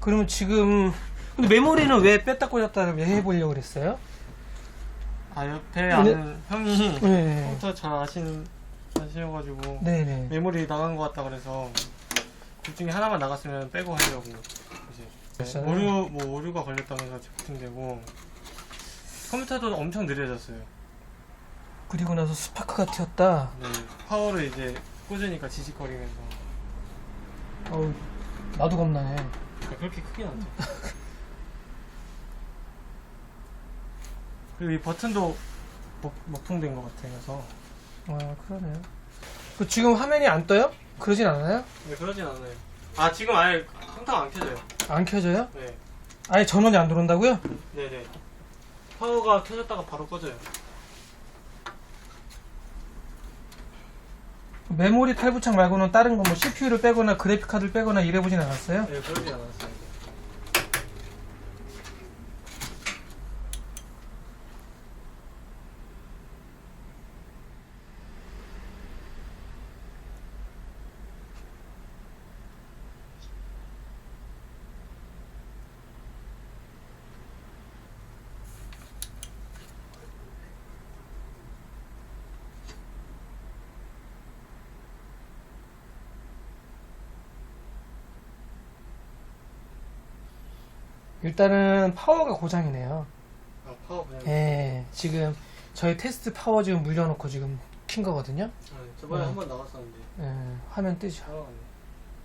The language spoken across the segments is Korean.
그러면 지금 근데 메모리는 왜 뺐다 꽂았다 왜 해보려고 그랬어요? 아 옆에 아는 형이 네. 컴퓨터 잘 아시는 아시어가지고 네네. 메모리 나간 것 같다 그래서 둘 중에 하나만 나갔으면 빼고 하려고 이제 됐어요? 오류 뭐 오류가 걸렸다면서 재부팅되고 컴퓨터도 엄청 느려졌어요. 그리고 나서 스파크가 튀었다. 네, 파워를 이제 꽂으니까 지직거리면서 어우, 나도 겁나네. 아, 그렇게 크게 났죠. 그리고 이 버튼도 목, 목통된 것 같아서 아, 그러네요. 그 지금 화면이 안 떠요? 그러진 않아요? 네, 그러진 않아요. 아 지금 아예 상타가 안 켜져요. 안 켜져요? 네, 아예 전원이 안 들어온다고요? 네네. 파워가 켜졌다가 바로 꺼져요. 메모리 탈부착 말고는 다른 거 뭐 CPU를 빼거나 그래픽 카드를 빼거나 이래보진 않았어요? 네, 그러진 않았어요. 일단은 파워가 고장이네요. 아 파워 그냥. 예, 지금 저희 테스트 파워 지금 물려놓고 지금 킨 거거든요. 아, 저번에 네. 한번 나갔었는데 예, 화면 뜨죠. 파워가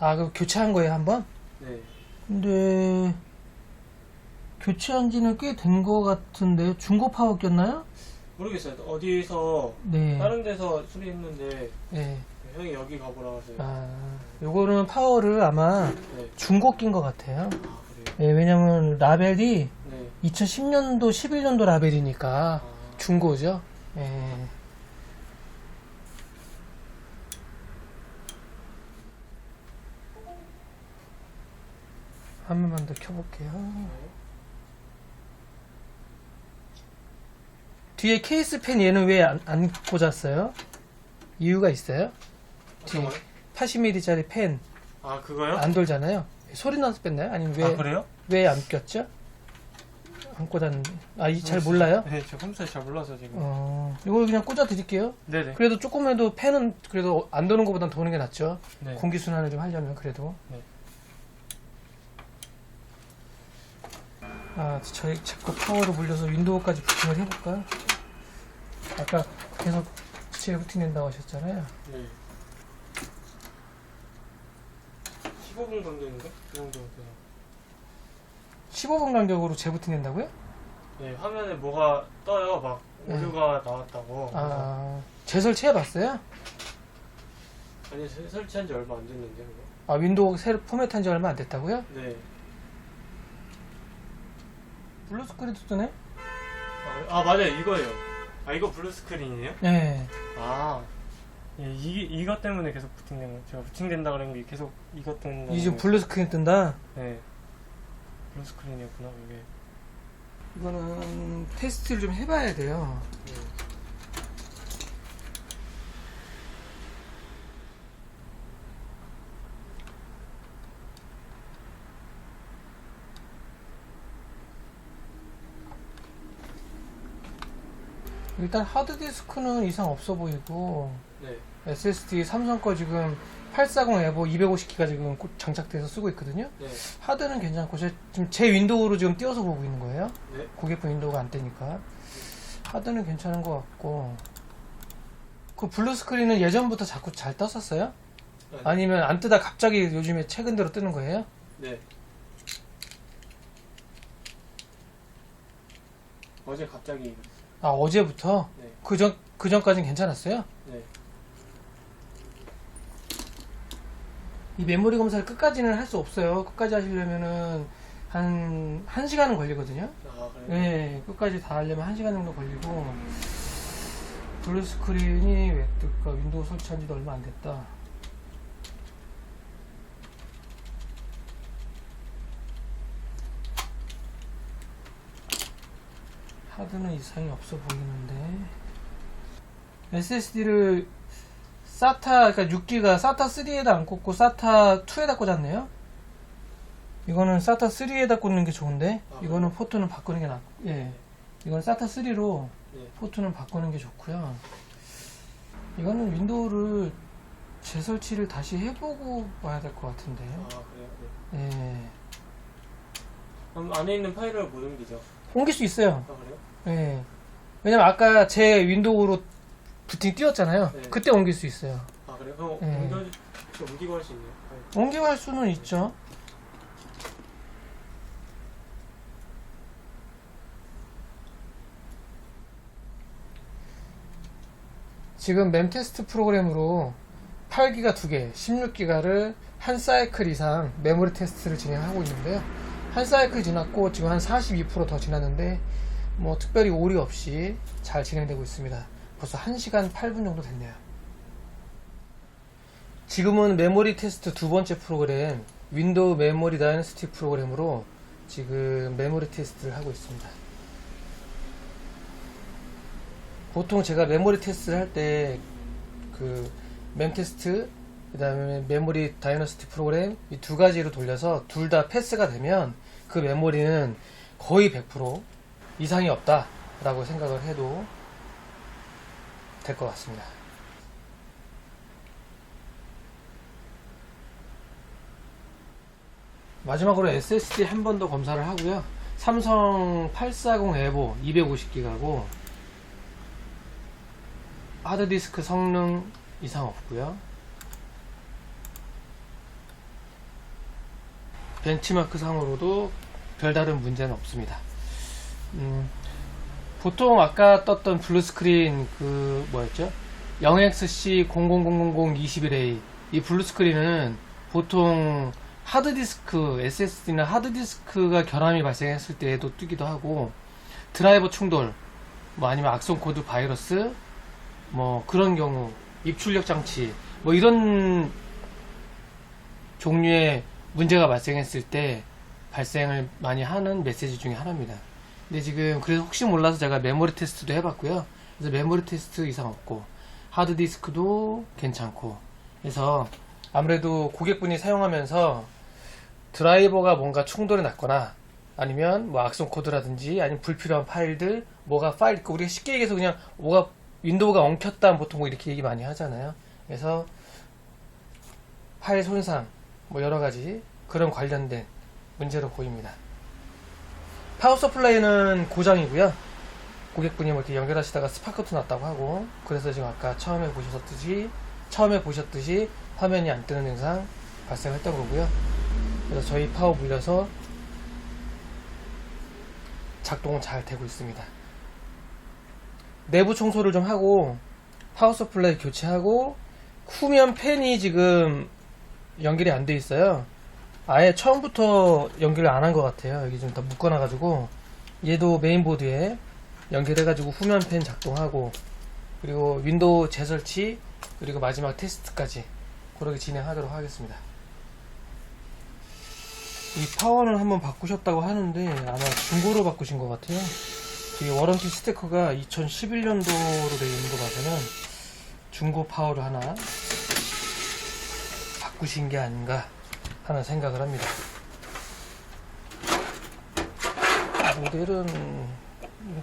아, 그 교체한 거예요, 한번? 네. 근데 교체한 지는 꽤 된 거 같은데 중고 파워 꼈나요? 모르겠어요. 어디서 네. 다른 데서 수리했는데 예. 형이 여기 가보라 하세요. 아, 요거는 파워를 아마 네. 중고 낀것 같아요. 아 예, 왜냐면 라벨이 네. 2010년도, 11년도 라벨이니까 아, 중고죠. 예. 한 번만 더 켜볼게요. 뒤에 케이스 펜 얘는 왜안안 꽂았어요? 이유가 있어요? 뒤에 잠깐만요. 80mm짜리 펜 안 아 그거요? 돌잖아요. 소리 나서 뺐나요? 아니면 아왜 그래요? 왜 안 꼈죠? 안 꽂았는데 아 이 잘 몰라요? 네, 저 컴퓨터 잘 몰라서 지금. 어 이걸 그냥 꽂아 드릴게요. 네네. 그래도 조금해도 펜은 그래도 안 도는 것보단 도는 게 낫죠. 네. 공기 순환을 좀 하려면 그래도. 네. 아 저희 자꾸 파워로 물려서 윈도우까지 부팅을 해볼까요? 아까 계속 재부팅 된다고 하셨잖아요. 네. 15분 간격인가? 그 정도 돼요. 15분 간격으로 재부팅 된다고요? 네, 화면에 뭐가 떠요. 막 네. 오류가 나왔다고. 아 재설치해봤어요? 아니 설- 설치한 지 얼마 안 됐는데 그거. 아 윈도우 새로 포맷한 지 얼마 안 됐다고요? 네. 블루 스크린도 뜨네? 아, 아 맞아요 이거예요. 아 이거 블루 스크린이에요? 네. 아. 예, 이, 이것 때문에 계속 부팅된 거. 제가 부팅된다 그런 게 계속 이것 때문에. 이 지금 블루 스크린 뜬다. 네. 블루 스크린이었구나, 이게. 이거는 테스트를 좀 해봐야 돼요. 네. 일단 하드디스크는 이상 없어 보이고 네. SSD 삼성 거 지금 840 에버 250기가 지금 꽂- 장착돼서 쓰고 있거든요. 네. 하드는 괜찮고 제, 지금 제 윈도우로 지금 띄워서 보고 있는 거예요. 네. 고객분 윈도우가 안 뜨니까 하드는 괜찮은 것 같고 그 블루 스크린은 예전부터 자꾸 잘 떴었어요? 네. 아니면 안 뜨다 갑자기 요즘에 최근 들어 뜨는 거예요? 네. 어제 갑자기 아 어제부터 네. 그전 그 전까지는 괜찮았어요? 네. 이 메모리 검사를 끝까지는 할 수 없어요. 끝까지 하시려면은 한, 한 시간은 걸리거든요. 아 그래요? 네, 끝까지 다 하려면 한 시간 정도 걸리고, 블루 스크린이 왜 뜰까? 윈도우 설치한 지도 얼마 안 됐다. 하드는 이상이 없어 보이는데. SSD를 SATA, 그러니까 6기가 SATA 3에다 안 꽂고 SATA 2에다 꽂았네요. 이거는 사타 3에다 꽂는 게 좋은데 아, 이거는 포트는 바꾸는 게 낫. 예. 이건 사타 3로 네. 포트는 바꾸는 게 좋고요. 이거는 윈도우를 재설치를 다시 해보고 와야 될 것 같은데. 아 그래요? 네. 예. 그럼 안에 있는 파일을 못 옮기죠? 옮길 수 있어요. 아 그래요? 예. 왜냐면 아까 제 윈도우로 부팅 띄웠잖아요. 네. 그때 옮길 수 있어요. 아 그래요? 그럼 네. 옮겨 옮기고 할 수 있네요. 옮기고 할 수는 있죠. 지금 램 테스트 프로그램으로 8기가 2개, 16기가를 한 사이클 이상 메모리 테스트를 진행하고 있는데요. 한 사이클 지났고 지금 한 42%더 지났는데 뭐 특별히 오류 없이 잘 진행되고 있습니다. 벌써 1시간 8분 정도 됐네요. 지금은 메모리 테스트 두 번째 프로그램 윈도우 메모리 다이너스티 프로그램으로 지금 메모리 테스트를 하고 있습니다. 보통 제가 메모리 테스트를 할 때그램 테스트 그 다음에 메모리 다이너스티 프로그램 이 두 가지로 돌려서 둘 다 패스가 되면 그 메모리는 거의 100% 이상이 없다라고 생각을 해도 될 것 같습니다. 마지막으로 SSD 한 번 더 검사를 하고요. 삼성 840 에보 250기가고 하드디스크 성능 이상 없고요. 벤치마크 상으로도 별다른 문제는 없습니다. 음, 보통 아까 떴던 블루스크린 그 뭐였죠? 0XC 000021A 이 블루스크린은 보통 하드디스크 SSD나 하드디스크가 결함이 발생했을 때에도 뜨기도 하고 드라이버 충돌 뭐 아니면 악성 코드 바이러스 뭐 그런 경우 입출력 장치 뭐 이런 종류의 문제가 발생했을 때 발생을 많이 하는 메시지 중에 하나입니다. 근데 지금 그래서 혹시 몰라서 제가 메모리 테스트도 해봤고요. 그래서 메모리 테스트 이상 없고 하드 디스크도 괜찮고 그래서 아무래도 고객분이 사용하면서 드라이버가 뭔가 충돌이 났거나 아니면 뭐 악성 코드라든지 아니면 불필요한 파일들 뭐가 파일 그 우리가 쉽게 얘기해서 그냥 뭐가 윈도우가 엉켰다 보통 뭐 이렇게 얘기 많이 하잖아요. 그래서 파일 손상 뭐 여러 가지 그런 관련된 문제로 보입니다. 파워 서플라이는 고장이고요. 고객분이 뭐 이렇게 연결하시다가 스파크도 났다고 하고 그래서 지금 아까 처음에 보셨듯이 처음에 보셨듯이 화면이 안 뜨는 현상 발생했던 거고요. 그래서 저희 파워 물려서 작동은 잘 되고 있습니다. 내부 청소를 좀 하고 파워 서플라이 교체하고 후면 팬이 지금 연결이 안 돼 있어요. 아예 처음부터 연결을 안 한 것 같아요. 여기 좀 다 묶어놔가지고 얘도 메인보드에 연결해가지고 후면 팬 작동하고 그리고 윈도우 재설치 그리고 마지막 테스트까지 그렇게 진행하도록 하겠습니다. 이 파워는 한번 바꾸셨다고 하는데 아마 중고로 바꾸신 것 같아요. 이 워런티 스티커가 2011년도로 되어 있는 거 봐서는 중고 파워를 하나 바꾸신 게 아닌가 하는 생각을 합니다. 모델은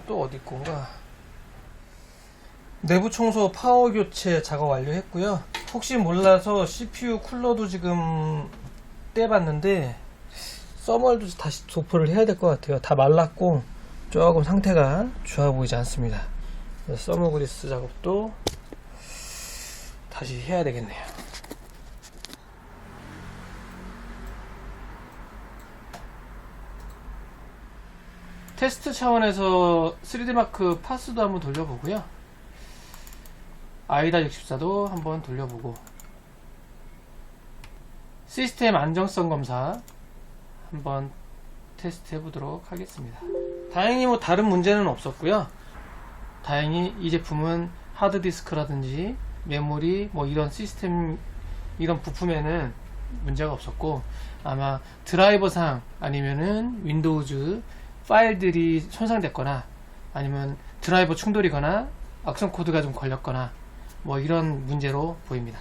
또 어디 건가? 내부 청소 파워 교체 작업 완료했고요. 혹시 몰라서 CPU 쿨러도 지금 떼봤는데 써멀도 다시 도포를 해야 될 것 같아요. 다 말랐고 조금 상태가 좋아 보이지 않습니다. 그래서 써머 그리스 작업도 다시 해야 되겠네요. 테스트 차원에서 3D 마크 파스도 한번 돌려보고요. 아이다 64도 한번 돌려보고 시스템 안정성 검사 한번 테스트 해보도록 하겠습니다. 다행히 뭐 다른 문제는 없었고요. 다행히 이 제품은 하드디스크라든지 메모리 뭐 이런 시스템 이런 부품에는 문제가 없었고 아마 드라이버상 아니면은 윈도우즈 파일들이 손상됐거나 아니면 드라이버 충돌이거나 악성 코드가 좀 걸렸거나 뭐 이런 문제로 보입니다.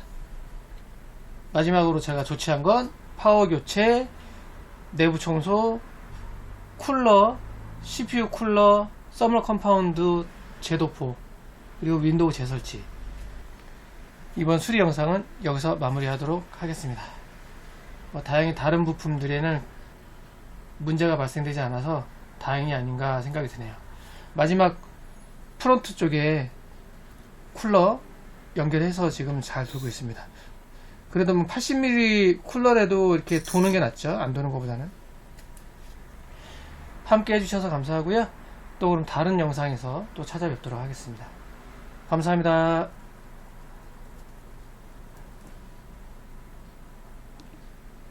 마지막으로 제가 조치한 건 파워 교체, 내부 청소, 쿨러, CPU 쿨러, 서멀 컴파운드 제도포, 그리고 윈도우 재설치. 이번 수리 영상은 여기서 마무리하도록 하겠습니다. 뭐 다행히 다른 부품들에는 문제가 발생되지 않아서 다행이 아닌가 생각이 드네요. 마지막 프론트 쪽에 쿨러 연결해서 지금 잘 돌고 있습니다. 그래도 뭐 80mm 쿨러라도 이렇게 도는 게 낫죠. 안 도는 것보다는. 함께 해주셔서 감사하고요. 또 그럼 다른 영상에서 또 찾아뵙도록 하겠습니다. 감사합니다.